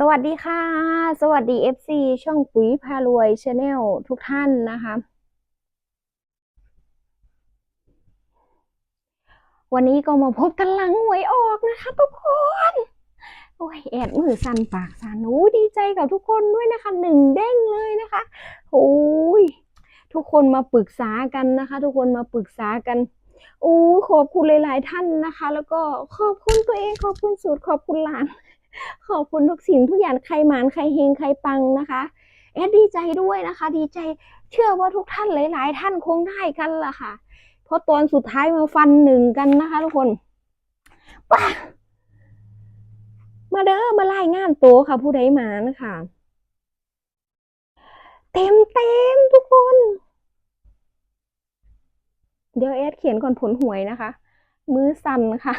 สวัสดีค่ะ สวัสดี FC ช่องปุ๋ยพารวยชาแนลทุกท่านนะคะ วันนี้ก็มาพบกันหลังหวยออกนะคะทุกคน โอ้ยแอดมือสั่นปากสั่นโอ้ดีใจกับทุกคนด้วยนะคะหนึ่งเด้งเลยนะคะโอ้ยทุกคนมาปรึกษากันนะคะ ทุกคนมาปรึกษากันโอ้ยขอบคุณหลาย ๆ ท่านนะคะ แล้วก็ขอบคุณตัวเองขอบคุณสูตรขอบคุณหลาน ขอบคุณทุกสิ่งทุกอย่างใครหมานใครเฮงใครปังนะคะแอดดีใจด้วยนะคะ ดีใจเชื่อว่าทุกท่านหลาย ๆ ท่านคงได้กันล่ะค่ะ เพราะตอนสุดท้ายมาฟันหนึ่งกันนะคะทุกคนว้ามาเด้อมาไล่งานโตค่ะ ผู้ใดหมานค่ะ เต็มเต็มทุกคน เดี๋ยวแอดเขียนก่อนผลหวยนะคะ มือสั่นค่ะ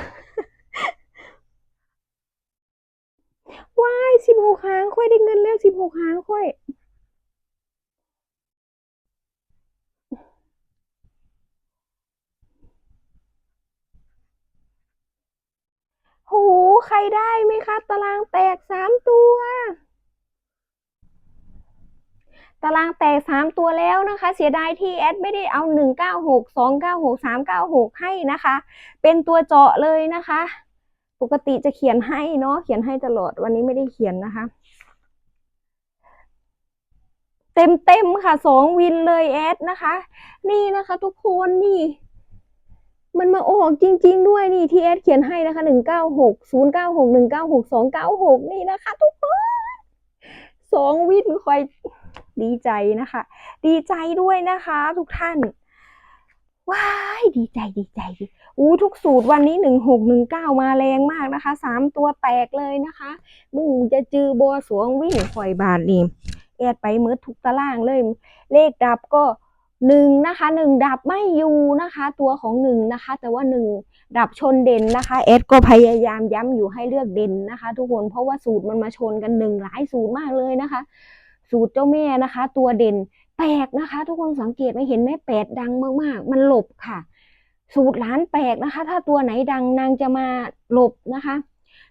ว้ายสิบหกหางค่อยได้เงินแล้วสิบหกหางค่อย โห ใครได้ไหมคะ ตารางแตกสามตัว ตารางแตกสามตัวแล้วนะคะ เสียดายที่แอดไม่ได้เอาหนึ่งเก้าหกสองเก้าหกสามเก้าหกให้นะคะ เป็นตัวเจาะเลยนะคะ ปกติจะเขียนให้เนาะเขียนให้ตลอดวันนี้ไม่ได้เขียนนะคะ เต็มเต็มค่ะสองวินเลยแอดนะคะ นี่นะคะ ทุกคนนี่ มันมาออกจริง ๆ ด้วยนี่ที่แอดเขียนให้นะคะหนึ่งเก้าหกศูนย์เก้าหกหนึ่งเก้าหกสองเก้าหกนี่นะคะ ทุกคนสองวินคอยดีใจนะคะ ดีใจด้วยนะคะ ทุกท่าน ว้ายดีใจดีใจดีอู้ทุกสูตรวันนี้หนึ่งหกหนึ่งเก้ามาแรงมากนะคะสามตัวแตกเลยนะคะ มึงจะจือโบสวงวิ่งข่อยบาทนี่แอดไปเมืดทุกตารางเลย เลขดับก็หนึ่งนะคะหนึ่งดับไม่อยู่นะคะ ตัวของหนึ่งนะคะ แต่ว่าหนึ่งดับชนเด่นนะคะเอสก็พยายามย้ำอยู่ให้เลือกเด่นนะคะ ทุกคนเพราะว่าสูตรมันมาชนกันหนึ่งหลายสูตรมากเลยนะคะ สูตรเจ้าแม่นะคะ ตัวเด่น แปลกนะคะ ทุกคนสังเกตไหมเห็นไหมแปดดังมากๆ มันหลบค่ะ สูตรล้านแปลกนะคะ ถ้าตัวไหนดังนางจะมาหลบนะคะ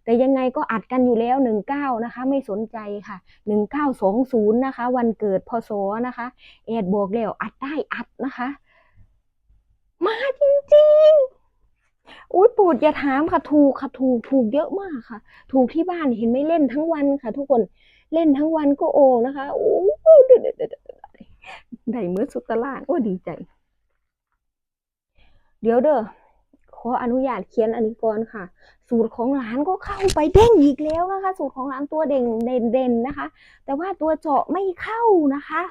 แต่ยังไงก็อัดกันอยู่แล้วหนึ่งเก้านะคะ ไม่สนใจค่ะหนึ่งเก้าสองศูนย์นะคะ วันเกิดพศนะคะแอดบอกแล้วอัดได้อัดนะคะ มาจริงๆอุ้ยปรดอย่าถามค่ะถูกค่ะถูกถูกเยอะมากค่ะ ถูกที่บ้านเห็นไม่เล่นทั้งวันค่ะ ทุกคนเล่นทั้งวันก็โอนะคะโอ้เด็ดเด็ด ได้เมื่อสุดตารางโอ้ดีใจ เดี๋ยวเด้อขออนุญาตเขียนอันนี้ก่อนค่ะ สูตรของหลานก็เข้าไปเด้งอีกแล้วนะคะ สูตรของหลานตัวเด่นเด่นเด่นนะคะ แต่ว่าตัวเจาะไม่เข้านะคะ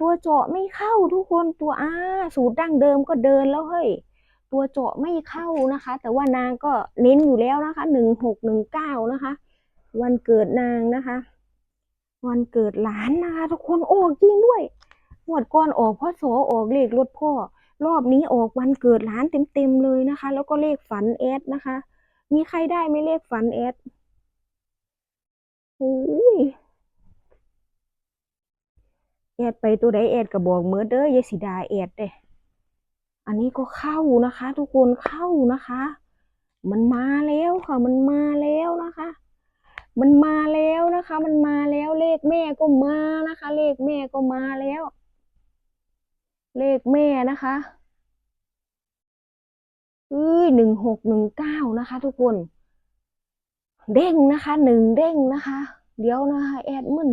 ตัวเจาะไม่เข้าทุกคนตัวอาสูตรดั้งเดิมก็เดินแล้วเฮ้ยตัวเจาะไม่เข้านะคะ แต่ว่านางก็เน้นอยู่แล้วนะคะหนึ่งหกหนึ่งเก้านะคะ วันเกิดนางนะคะ วันเกิดหลานนะคะทุกคนออกจริงด้วย งวดก่อนออกพ่อโสออกเลขรถพ่อ รอบนี้ออกวันเกิดหลานเต็มๆเลยนะคะ แล้วก็เลขฝันแอดนะคะ มีใครได้ไม่เลขฝันแอดโอ้ยแอดไปตัวใดแอดก็บอกเมื่อเด้อยายสิดาแอดเด้อันนี้ก็เข้านะคะ ทุกคนเข้านะคะ มันมาแล้วค่ะ มันมาแล้วนะคะ มันมาแล้วนะคะ มันมาแล้วเลขแม่ก็มานะคะ เลขแม่ก็มาแล้ว เลขแม่นะคะเอ้ยหนึ่งหกหนึ่งเก้านะคะ ทุกคน เด้งนะคะหนึ่งเด้งนะคะ เดี๋ยวนะคะ แอดมึน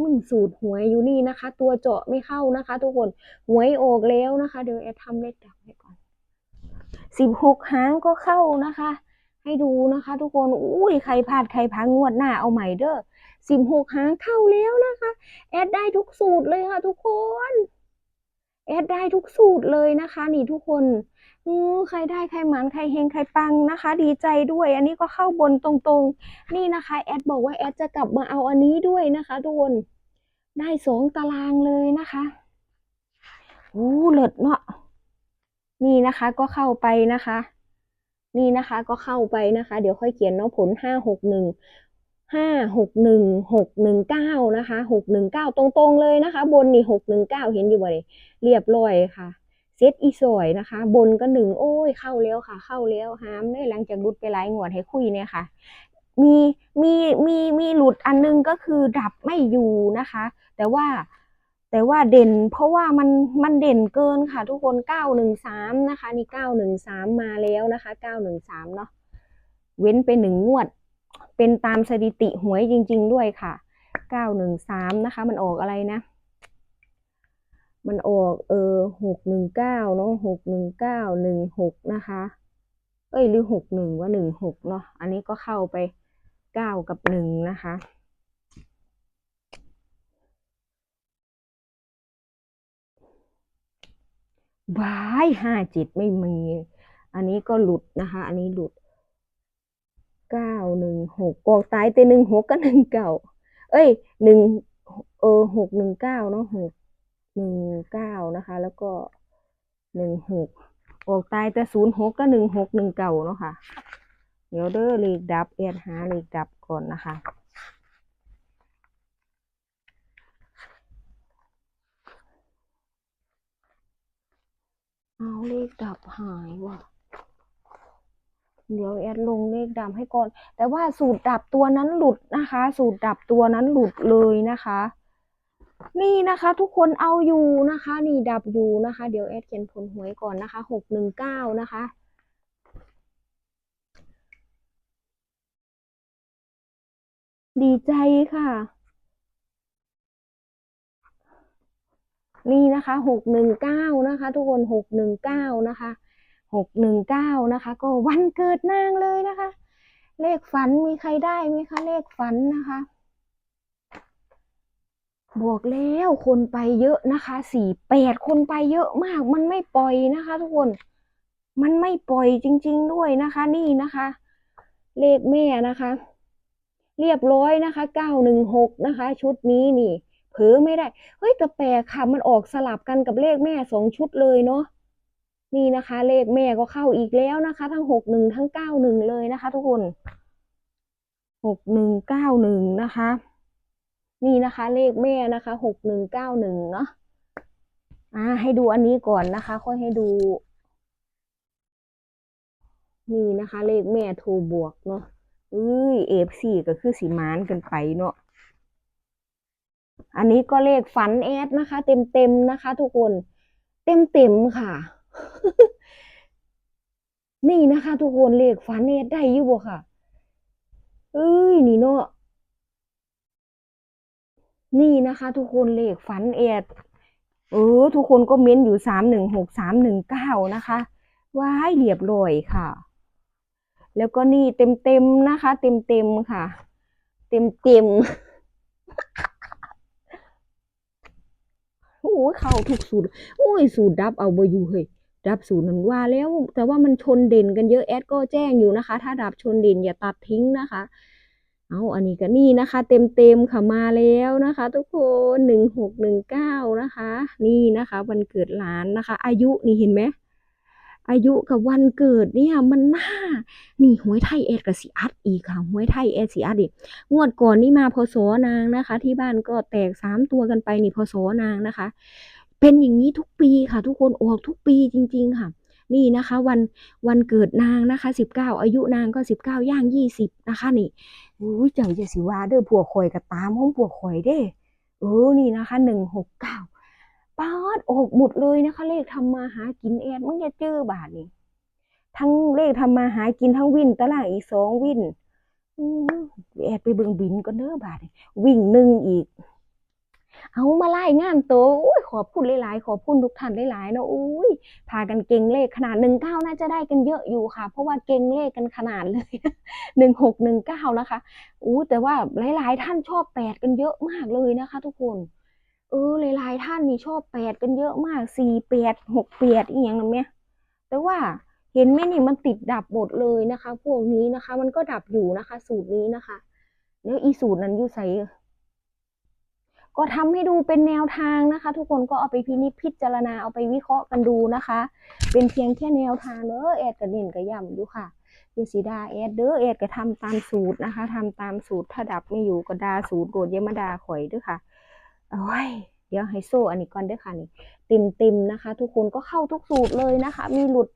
มึนสูตรหวยอยู่นี่นะคะ ตัวเจาะไม่เข้านะคะ ทุกคนหวยออกแล้วนะคะ เดี๋ยวแอดทำเลขดับให้ก่อนสิบหกหางก็เข้านะคะ ให้ดูนะคะ ทุกคนอุ้ยใครพลาดใครพังงวดหน้าเอาใหม่เด้อสิบหกหางเข้าแล้วนะคะ แอดได้ทุกสูตรเลยค่ะ ทุกคน แอดได้ทุกสูตรเลยนะคะ นี่ทุกคนอือใครได้ใครหมันใครเฮงใครปังนะคะ ดีใจด้วย อันนี้ก็เข้าบนตรงๆ นี่นะคะ แอดบอกว่าแอดจะกลับมาเอาอันนี้ด้วยนะคะทุกคนได้สองตารางเลยนะคะโอ้เลิศเนาะนี่นะคะก็เข้าไปนะคะ นี่นะคะก็เข้าไปนะคะ เดี๋ยวค่อยเขียนเนาะผลห้าหกหนึ่ง ห้าหกหนึ่งหกหนึ่งเก้านะคะหกหนึ่งเก้าตรงๆเลยนะคะ บนนี่หกหนึ่งเก้าเห็นอยู่บ่เลยเรียบร้อยค่ะเซตอีสอยนะคะ บนก็หนึ่งโอ้ยเข้าแล้วค่ะ เข้าแล้วหามได้หลังจากรุดไปหลายงวดให้คุยเนี่ยค่ะ มีมีมีมีหลุดอันนึงก็คือดับไม่อยู่นะคะ แต่ว่าแต่ว่าเด่นเพราะว่ามันมันเด่นเกินค่ะ ทุกคนเก้าหนึ่งสามนะคะ นี่เก้าหนึ่งสามมาแล้วนะคะเก้าหนึ่งสามเนาะเว้นไปหนึ่งงวด เป็นตามสถิติหวยจริง ๆ ด้วยค่ะเก้าหนึ่งสามนะคะ มันออกอะไรนะ มันออกเออหกหนึ่งเก้าเนาะหกหนึ่งเก้าหนึ่งหกนะคะ เอ้ยหรือหกหนึ่งว่าหนึ่งหกเนาะอันนี้ก็เข้าไปเก้ากับหนึ่งนะคะวายห้าจ็ดไม่มี อันนี้ก็หลุดนะคะ อันนี้หลุด เก้าหนึ่งหกกอกตายแต่หนึ่งหกก็หนึ่งเก้าเอ้ยหนึ่งเออหกหนึ่งเก้าเนาะหกหนึ่งเก้านะคะ แล้วก็หนึ่งหกออกตายแต่ศูนย์หกก็หนึ่งหกหนึ่งเก้าเนาะค่ะ เดี๋ยวเด้อเลขดับเอ็ดหาเลขดับก่อนนะคะ เอาเลขดับหายว่ะ เดี๋ยวแอดลงเลขดับให้ก่อน แต่ว่าสูตรดับตัวนั้นหลุดนะคะ สูตรดับตัวนั้นหลุดเลยนะคะ นี่นะคะ ทุกคนเอาอยู่นะคะ นี่ดับอยู่นะคะ เดี๋ยวแอดเขียนผลหวยก่อนนะคะหกหนึ่งเก้านะคะดีใจค่ะ นี่นะคะหกหนึ่งเก้านะคะ ทุกคนหกหนึ่งเก้านะคะ หกหนึ่งเก้านะคะ ก็วันเกิดนางเลยนะคะ เลขฝันมีใครได้ไหมคะ เลขฝันนะคะ บวกแล้วคนไปเยอะนะคะสี่แปดคนไปเยอะมาก มันไม่ปล่อยนะคะ ทุกคน มันไม่ปล่อยจริง ๆ ด้วยนะคะ นี่นะคะ เลขแม่นะคะ เรียบร้อยนะคะเก้าหนึ่งหกนะคะ ชุดนี้นี่เผลอไม่ได้ เฮ้ยแต่แปลกค่ะ มันออกสลับกันกับเลขแม่สองชุดเลยเนาะ นี่นะคะ เลขแม่ก็เข้าอีกแล้วนะคะ ทั้งหกหนึ่งทั้งเก้าหนึ่งเลยนะคะ ทุกคนหกหนึ่งเก้าหนึ่งนะคะ นี่นะคะ เลขแม่นะคะหกหนึ่งเก้าหนึ่งเนาะอ่าให้ดูอันนี้ก่อนนะคะ ค่อยให้ดู นี่นะคะ เลขแม่โทรบวกเนาะเอ้ยเอฟซีก็คือสีมานกันไปเนาะอันนี้ก็เลขฝันแอดนะคะ เต็มเต็มนะคะ ทุกคน เต็มเต็มค่ะ นี่นะคะ ทุกคนเลขฝันแอดได้อยู่บ่ค่ะ เอ้ยนี่เนาะนี่นะคะ ทุกคนเลขฝันแอดเออทุกคนก็เม้นอยู่สามหนึ่งหกสามหนึ่งเก้านะคะว้ายเรียบร้อยค่ะ แล้วก็นี่เต็มเต็มนะคะ เต็มเต็มค่ะ เต็มเต็มโอ้ยเข้าทุกสูตรโอ้ยสูตรดับเอาบ่อยู่เฮ้ย ดับสูตรนั้นว่าแล้วแต่ว่ามันชนเด่นกันเยอะแอดก็แจ้งอยู่นะคะ ถ้าดับชนเด่นอย่าตัดทิ้งนะคะ เอาอันนี้ก็นี่นะคะ เต็มเต็มค่ะมาแล้วนะคะ ทุกคนหนึ่งหกหนึ่งเก้านะคะ นี่นะคะ วันเกิดหลานนะคะ อายุนี่เห็นไหมอายุกับวันเกิดเนี่ยมันน่า นี่หวยไทยเอดกับสีอัดอีกค่ะหวยไทยเอดสีอัดอีกงวดก่อนนี่มาพศนางนะคะ ที่บ้านก็แตกสามตัวกันไปนี่พศนางนะคะ เป็นอย่างนี้ทุกปีค่ะ ทุกคนออกทุกปีจริง ๆ ค่ะ นี่นะคะ วันวันเกิดนางนะคะสิบเก้าอายุนางก็สิบเก้าย่างยี่สิบนะคะ นี่อุ้ยเจ้าอย่าสิว่าเด้อผัวข่อยก็ตามห้องผัวข่อยเด้เออนี่นะคะหนึ่งหกเก้าป้าดออกหมดเลยนะคะ เลขทำมาหากินแอดมึงจะเจอบาทนี่ทั้งเลขทำมาหากินทั้งวินตารางอีสองวินอืมแอดไปเบิ่งบินก็เด้อบาดนี้วิ่งหนึ่งอีก เอามาไล่งานโตอุ้ยขอบคุณหลายๆ ขอบคุณทุกท่านหลายๆเนาะอุ้ยพากันเก่งเลขขนาดหนึ่งเก้าน่าจะได้กันเยอะอยู่ค่ะ เพราะว่าเก่งเลขกันขนาดเลยหนึ่งหกหนึ่งเก้านะคะอู้แต่ว่าหลาย ๆ ท่านชอบแปดกันเยอะมากเลยนะคะ ทุกคนเออหลายๆท่านนี่ชอบแปดกันเยอะมากสี่แปดหกแปดอีกอย่างนั้นไหมแต่ว่าเห็นไหมนี่มันติดดับหมดเลยนะคะ พวกนี้นะคะ มันก็ดับอยู่นะคะ สูตรนี้นะคะ แล้วอีสูตรนั้นอยู่ใส่ ก็ทำให้ดูเป็นแนวทางนะคะ ทุกคนก็เอาไปพินิจพิจารณาเอาไปวิเคราะห์กันดูนะคะ เป็นเพียงแค่แนวทางเด้อแอดกระเด่นกระย่ำอยู่ค่ะเยาสีดาแอดเด้อแอดก็ทำตามสูตรนะคะทำตามสูตรถ้าดับไม่อยู่ก็ดาสูตรโดดเยมาดาข่อยด้อค่ะโอ้ยเดี๋ยวให้โซ่อันนี้ก่อนด้อค่ะนี่เต็มเต็มนะคะ ทุกคนก็เข้าทุกสูตรเลยนะคะ มีหลุด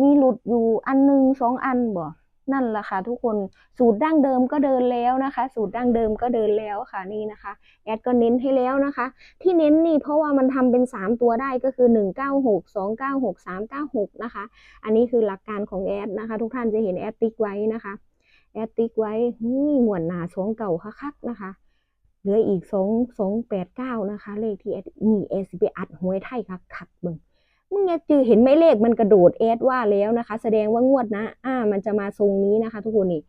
มีหลุดอยู่อันหนึ่งสองอันบ่ นั่นแหละค่ะทุกคนสูตรดั้งเดิมก็เดินแล้วนะคะ สูตรดั้งเดิมก็เดินแล้วค่ะนี่นะคะแอดก็เน้นให้แล้วนะคะ ที่เน้นนี่เพราะว่ามันทำเป็นสามตัวได้ก็คือหนึ่งเก้าหกสองเก้าหกสามเก้าหกนะคะ อันนี้คือหลักการของแอดนะคะ ทุกท่านจะเห็นแอดติ๊กไว้นะคะแอดติ๊กไว้นี่หมวนหนาสองเก่าคักๆนะคะเหลืออีกสองสองแปดเก้านะคะ เลขที่แอดนี่แอสิไปอัดหวยไทยคักๆเบิ่ง มึงเนี่ยจือเห็นไหมเลขมันกระโดดแอดว่าแล้วนะคะ แสดงว่างวดนะ อ่า มันจะมาทรงนี้นะคะ ทุกคนนี่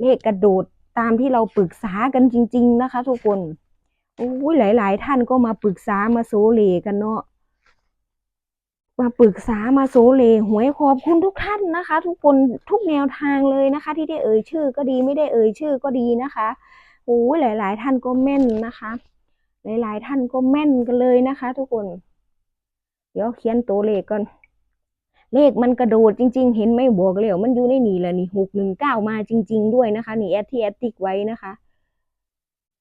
เลขกระโดดตามที่เราปรึกษากันจริง ๆ นะคะ ทุกคนโอ้ยหลาย ๆ ท่านก็มาปรึกษามาโซเลกันเนาะมาปรึกษามาโซเลหวยขอบคุณทุกท่านนะคะ ทุกคนทุกแนวทางเลยนะคะ ที่ได้เอ่ยชื่อก็ดีไม่ได้เอ่ยชื่อก็ดีนะคะโอ้ยหลาย ๆ ท่านก็แม่นนะคะ หลาย ๆ ท่านก็แม่นกันเลยนะคะ ทุกคน เดี๋ยวเขียนตัวเลขก่อน เลขมันกระโดดจริง ๆ เห็นไหม่บวกเลยมันอยู่ในนี่แหละนี่หกหนึ่งเก้ามาจริง ๆ ด้วยนะคะ นี่แอดที่แอดติ๊กไว้นะคะ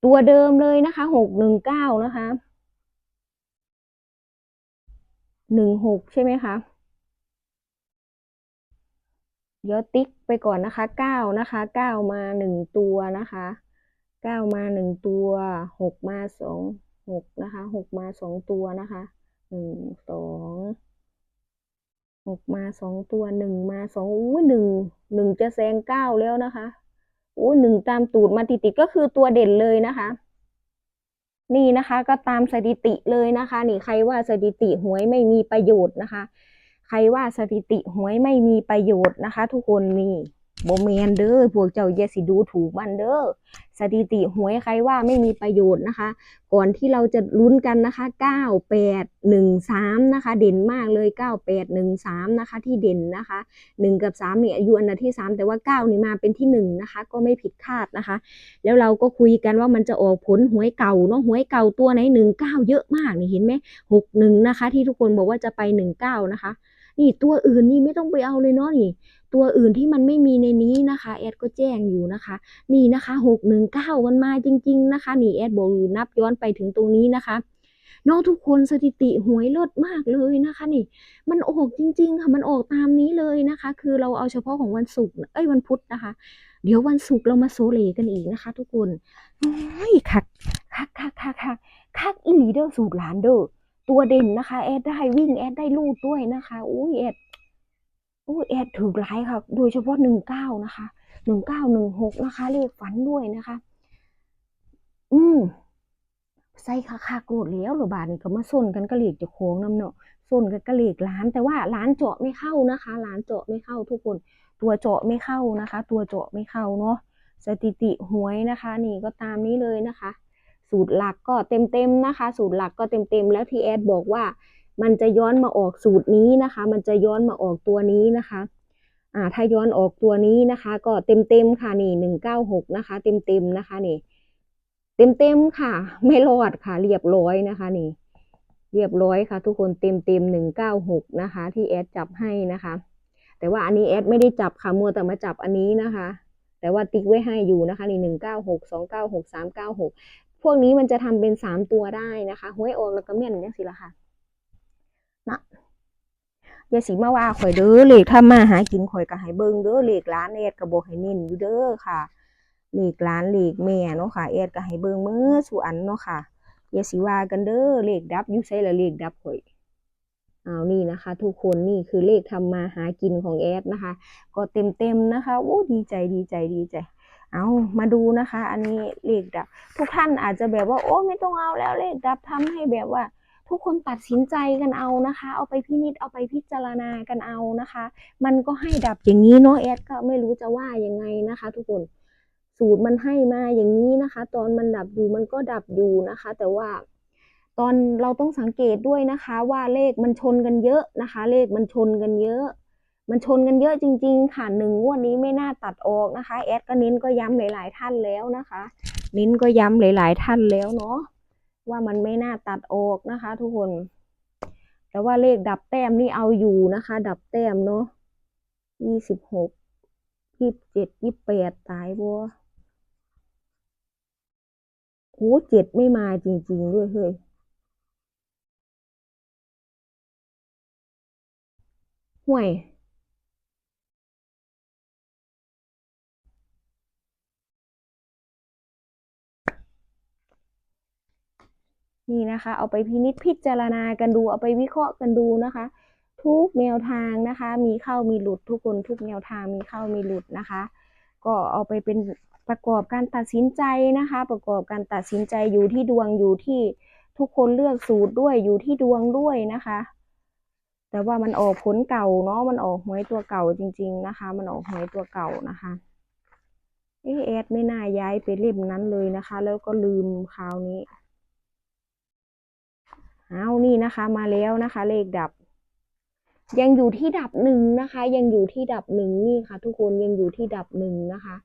ตัวเดิมเลยนะคะหกหนึ่งเก้านะคะหนึ่งหกใช่ไหมคะเดี๋ยวติ๊กไปก่อนนะคะเก้านะคะเก้ามาหนึ่งตัวนะคะเก้ามาหนึ่งตัวหกมาสองหกนะคะหกมาสองตัวนะคะ หนึ่งสองหกมาสองตัวหนึ่งมาสองอู้หนึ่งหนึ่งจะแซงเก้าแล้วนะคะอู้หนึ่งตามตูดมาติดๆก็คือตัวเด่นเลยนะคะ นี่นะคะก็ตามสถิติเลยนะคะ นี่ใครว่าสถิติหวยไม่มีประโยชน์นะคะ ใครว่าสถิติหวยไม่มีประโยชน์นะคะ ทุกคนนี่โบเมนเด้อพวกเจ้าอย่าสิดูถูกมันเด้อส ถิติหวยใครว่าไม่มีประโยชน์นะคะ ก่อนที่เราจะลุ้นกันนะคะ 9 8 1 3 นะคะ เด่นมากเลย 9 8 1 3 นะคะ ที่เด่นนะคะ 1 กับ 3 เนี่ยอยู่อันดับที่ 3 แต่ว่า 9 นี่มาเป็นที่ 1 นะคะ ก็ไม่ผิดคาดนะคะ แล้วเราก็คุยกันว่ามันจะออกผลหวยเก่าเนาะหวยเก่าตัวไหน 19 เยอะมากนี่เห็นไหม61 นะคะ ที่ทุกคนบอกว่าจะไป 19 นะคะนี่ตัวอื่นนี่ไม่ต้องไปเอาเลยเนาะนี่ ตัวอื่นที่มันไม่มีในนี้นะคะแอดก็แจ้งอยู่นะคะ นี่นะคะหกหนึ่งเก้ามันมาจริง ๆ นะคะ นี่แอดบอกอยู่นับย้อนไปถึงตรงนี้นะคะเนาะทุกคนสถิติหวยเลิศมากเลยนะคะ นี่ มันออกจริงๆค่ะมันออกตามนี้เลยนะคะ คือเราเอาเฉพาะของวันศุกร์เอ้ยวันพุธนะคะ เดี๋ยววันศุกร์เรามาโซเลกันอีกนะคะ ทุกคนโอ้ยคักคักคักคักคักคักอีลีเดอร์สูตรหลานเด้อตัวเด่นนะคะ แอดได้วิ่งแอดได้ลูดด้วยนะคะอุ้ยแอด อ้แอดถือหลายค่ะ โดยเฉพาะหนึ่งเก้านะคะหนึ่งเก้าหนึ่งหกนะคะ เลขฝันด้วยนะคะ อืมใส่ค่าค่าโกรธแล้วหรือบาทนี่ก็มาส้นกันก็เลขเจะโค้งน้ำเนาะส้นกันก็เลขล้าน แต่ว่าล้านเจาะไม่เข้านะคะล้านเจาะไม่เข้าทุกคน ตัวเจาะไม่เข้านะคะ ตัวเจาะไม่เข้าเนาะสถิติหวยนะคะ นี่ก็ตามนี้เลยนะคะ สูตรหลักก็เต็มเต็มๆนะคะ สูตรหลักก็เต็มเต็มๆแล้วที่แอดบอกว่า มันจะย้อนมาออกสูตรนี้นะคะ มันจะย้อนมาออกตัวนี้นะคะอ่าถ้าย้อนออกตัวนี้นะคะ ก็เต็มเต็มๆค่ะนี่หนึ่งเก้าหกนะคะ เต็มเต็มนะคะนี่ เต็มเต็มค่ะ ไม่รอดค่ะ เรียบร้อยนะคะนี่ เรียบร้อยค่ะ ทุกคนเต็มเต็มหนึ่งเก้าหกนะคะ ที่แอดจับให้นะคะ แต่ว่าอันนี้แอดไม่ได้จับค่ะมัวแต่มาจับอันนี้นะคะ แต่ว่าติ๊กไว้ให้อยู่นะคะนี่หนึ่งเก้าหกสองเก้าหกสามเก้าหกพวกนี้มันจะทำเป็นสามตัวได้นะคะหวยออกแล้วก็เม่นยังสิละค่ะ นะย่าสิมาว่าข่อยเด้อเลขถ้ามาหากินข่อยก็ให้เบิ่งเด้อเลขร้านแอดก็บ่ให้เน้นอยู่เด้อค่ะเลขร้านเลขแม่เนาะค่ะแอดก็ให้เบิ่งมือสุอันเนาะค่ะย่าสิว่ากันเด้อเลขดับอยู่ไสละเลขดับข่อยเอานี่นะคะ ทุกคนนี่คือเลขทำมาหากินของแอดนะคะ ก็เต็มๆนะคะโอ้ดีใจดีใจดีใจ เอามาดูนะคะ อันนี้เลขดับ ทุกท่านอาจจะแบบว่า โอ้ไม่ต้องเอาแล้วเลขดับทำให้แบบว่า ทุกคนตัดสินใจกันเอานะคะ เอาไปพินิจเอาไปพิจารณากันเอานะคะ มันก็ให้ดับอย่างนี้เนาะแอดก็ไม่รู้จะว่ายังไงนะคะ ทุกคนสูตรมันให้มาอย่างนี้นะคะ ตอนมันดับอยู่มันก็ดับอยู่นะคะ แต่ว่าตอนเราต้องสังเกตด้วยนะคะ ว่าเลขมันชนกันเยอะนะคะ เลขมันชนกันเยอะ มันชนกันเยอะจริง ๆ ค่ะหนึ่งงวดนี้ไม่น่าตัดออกนะคะ แอดก็เน้นก็ย้ำหลาย ๆ ท่านแล้วนะคะ เน้นก็ย้ำหลาย ๆ ท่านแล้วเนาะ ว่ามันไม่น่าตัดออกนะคะ ทุกคน แต่ว่าเลขดับแต้มนี่เอาอยู่นะคะ ดับแต้มเนาะยี่สิบหกยี่สิบเจ็ดยี่สิบแปดตายบัวโหเจ็ดไม่มาจริงๆด้วยเฮ้ยห่วย นี่นะคะ เอาไปพินิจพิจารณากันดู เอาไปวิเคราะห์กันดูนะคะ ทุกแนวทางนะคะ มีเข้ามีหลุดทุกคนทุกแนวทางมีเข้ามีหลุดนะคะ ก็เอาไปเป็นประกอบการตัดสินใจนะคะ ประกอบการตัดสินใจอยู่ที่ดวงอยู่ที่ทุกคนเลือกสูตรด้วยอยู่ที่ดวงด้วยนะคะ แต่ว่ามันออกผลเก่าเนาะมันออกหวยตัวเก่าจริง ๆนะคะ มันออกหวยตัวเก่านะคะเอแอดไม่น่าย้ายไปเล่มนั้นเลยนะคะ แล้วก็ลืมคราวนี้ เอานี่นะคะมาแล้วนะคะ เลขดับ ยังอยู่ที่ดับหนึ่งนะคะ ยังอยู่ที่ดับหนึ่งนี่ค่ะ ทุกคนยังอยู่ที่ดับหนึ่งนะคะ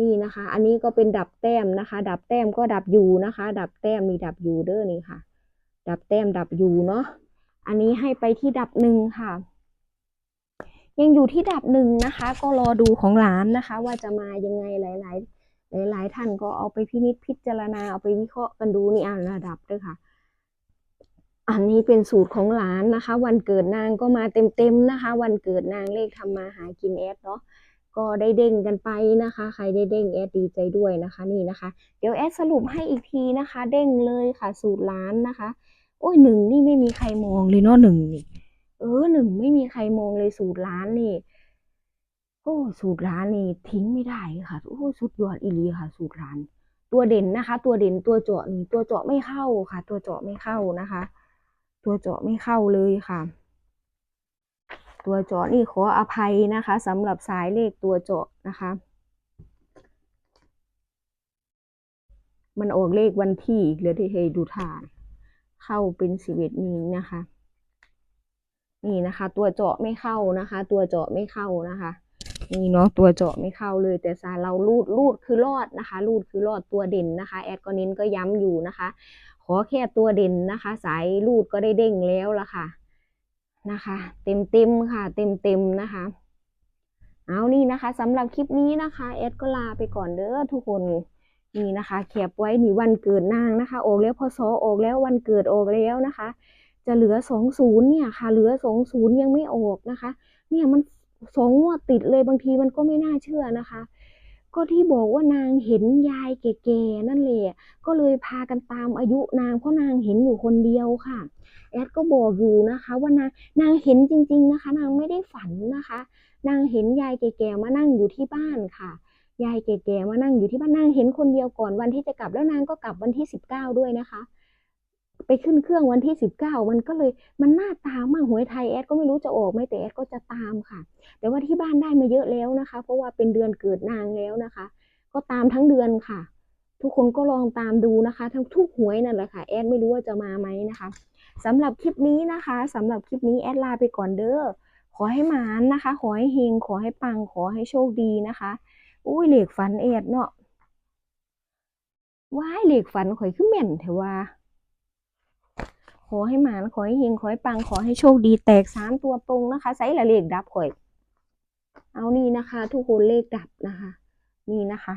นี่นะคะ อันนี้ก็เป็นดับแต้มนะคะ ดับแต้มก็ดับอยู่นะคะ ดับแต้มมีดับอยู่เด้อนี่ค่ะ ดับแต้มดับอยู่เนาะอันนี้ให้ไปที่ดับหนึ่งค่ะ ยังอยู่ที่ดับหนึ่งนะคะ ก็รอดูของหลานนะคะ ว่าจะมายังไงหลาย ๆ หลาย ๆ ท่านก็เอาไปพินิจพิจารณาเอาไปวิเคราะห์กันดูนี่อ่านระดับด้วยค่ะ อันนี้เป็นสูตรของหลานนะคะ วันเกิดนางก็มาเต็มๆนะคะ วันเกิดนางเลขทำมาหากินแอดเนาะก็ได้เด้งกันไปนะคะ ใครได้เด้งแอดดีใจด้วยนะคะนี่นะคะ เดี๋ยวแอดสรุปให้อีกทีนะคะ เด้งเลยค่ะ สูตรล้านนะคะ โอ้ยหนึ่งนี่ไม่มีใครมองเลยเนาะหนึ่งนี่เออหนึ่งไม่มีใครมองเลยสูตรล้านนี่โอ้สูตรร้านนี่ทิ้งไม่ได้ค่ะโอ้สุดยอดอีหลีค่ะ สูตรร้าน ตัวเด่นนะคะ ตัวเด่นตัวเจาะนี่ตัวเจาะไม่เข้าค่ะ ตัวเจาะไม่เข้านะคะ ตัวเจาะไม่เข้าเลยค่ะ ตัวเจาะนี่ขออภัยนะคะสำหรับสายเลขตัวเจาะนะคะ มันออกเลขวันที่อีกเหลือที่ให้ดูทาน เข้าเป็นสิบเอ็ดนี้นะคะ นี่นะคะ ตัวเจาะไม่เข้านะคะ ตัวเจาะไม่เข้านะคะนี่เนาะตัวเจาะไม่เข้าเลยแต่สายเราลูดลูดคือรอดนะคะลูดคือรอดตัวเด่นนะคะ แอดก็เน้นก็ย้ำอยู่นะคะ ขอแค่ตัวเด่นนะคะ สายลูดก็ได้เด้งแล้วละค่ะนะคะ เต็มเต็มๆค่ะ เต็มเต็มๆนะคะ เอานี่นะคะสำหรับคลิปนี้นะคะแอดก็ลาไปก่อนเด้อทุกคนนี่นะคะแคปไว้นี่วันเกิดนางนะคะออกแล้วพศออกแล้ววันเกิดออกแล้วนะคะ จะเหลือสองศูนย์เนี่ยค่ะ เหลือสองศูนย์ยังไม่ออกนะคะ เนี่ยมันสองงวดติดเลยบางทีมันก็ไม่น่าเชื่อนะคะ ก็ที่บอกว่านางเห็นยายแก่ๆนั่นแหละก็เลยพากันตามอายุนางเพราะนางเห็นอยู่คนเดียวค่ะ แอดก็บอกอยู่นะคะ ว่านางนางเห็นจริง ๆนะคะ นางไม่ได้ฝันนะคะ นางเห็นยายแก่ๆมานั่งอยู่ที่บ้านค่ะยายแก่ๆมานั่งอยู่ที่บ้านนางเห็นคนเดียวก่อนวันที่จะกลับแล้วนางก็กลับวันที่สิบเก้าด้วยนะคะ ไปขึ้นเครื่องวันที่สิบเก้ามันก็เลยมันน่าตามมากหวยไทยแอดก็ไม่รู้จะออกไหมแต่แอดก็จะตามค่ะ แต่ว่าที่บ้านได้มาเยอะแล้วนะคะ เพราะว่าเป็นเดือนเกิดนางแล้วนะคะ ก็ตามทั้งเดือนค่ะ ทุกคนก็ลองตามดูนะคะ ทั้งทุกหวยนั่นแหละค่ะแอดไม่รู้ว่าจะมาไหมนะคะสำหรับคลิปนี้นะคะสำหรับคลิปนี้แอดลาไปก่อนเด้อขอให้หมานนะคะ ขอให้เฮงขอให้ปังขอให้โชคดีนะคะอุ้ยเหล็กฝันแอดเนาะว้ายเหล็กฝันข่อยคือแม่นเถอะว่า ขอให้หมานขอให้เฮงขอให้ปังขอให้โชคดีแตกสามตัวตรงนะคะไซส์ละเลขดับข่อย เอานี่นะคะ ทุกคนเลขดับนะคะ นี่นะคะ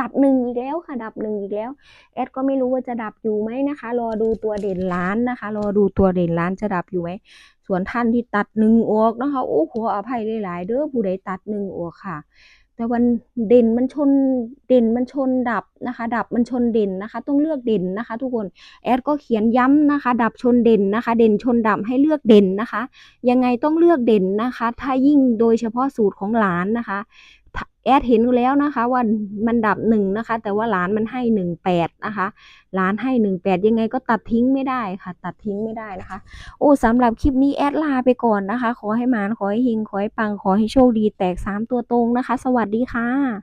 ดับหนึ่งอีกแล้วค่ะ ดับหนึ่งอีกแล้วแอดก็ไม่รู้ว่าจะดับอยู่ไหมนะคะ รอดูตัวเด่นล้านนะคะ รอดูตัวเด่นล้านจะดับอยู่ไหมส่วนท่านที่ตัดหนึ่งออกนะคะ โอ้ขออภัยหลายๆเด้อผู้ใดตัดหนึ่งออกค่ะ แต่วันเด่นมันชนเด่นมันชนดับนะคะ ดับมันชนเด่นนะคะ ต้องเลือกเด่นนะคะ ทุกคนแอดก็เขียนย้ำนะคะ ดับชนเด่นนะคะ เด่นชนดับให้เลือกเด่นนะคะ ยังไงต้องเลือกเด่นนะคะ ถ้ายิ่งโดยเฉพาะสูตรของหลานนะคะ แอดเห็นแล้วนะคะว่ามันดับหนึ่งนะคะ แต่ว่าหลานมันให้หนึ่งแปดนะคะหลานให้หนึ่งแปดยังไงก็ตัดทิ้งไม่ได้ค่ะ ตัดทิ้งไม่ได้นะคะ โอ้สำหรับคลิปนี้แอดลาไปก่อนนะคะ ขอให้หมานขอให้หิงขอให้ปังขอให้โชคดีแตกสามตัวตรงนะคะ สวัสดีค่ะ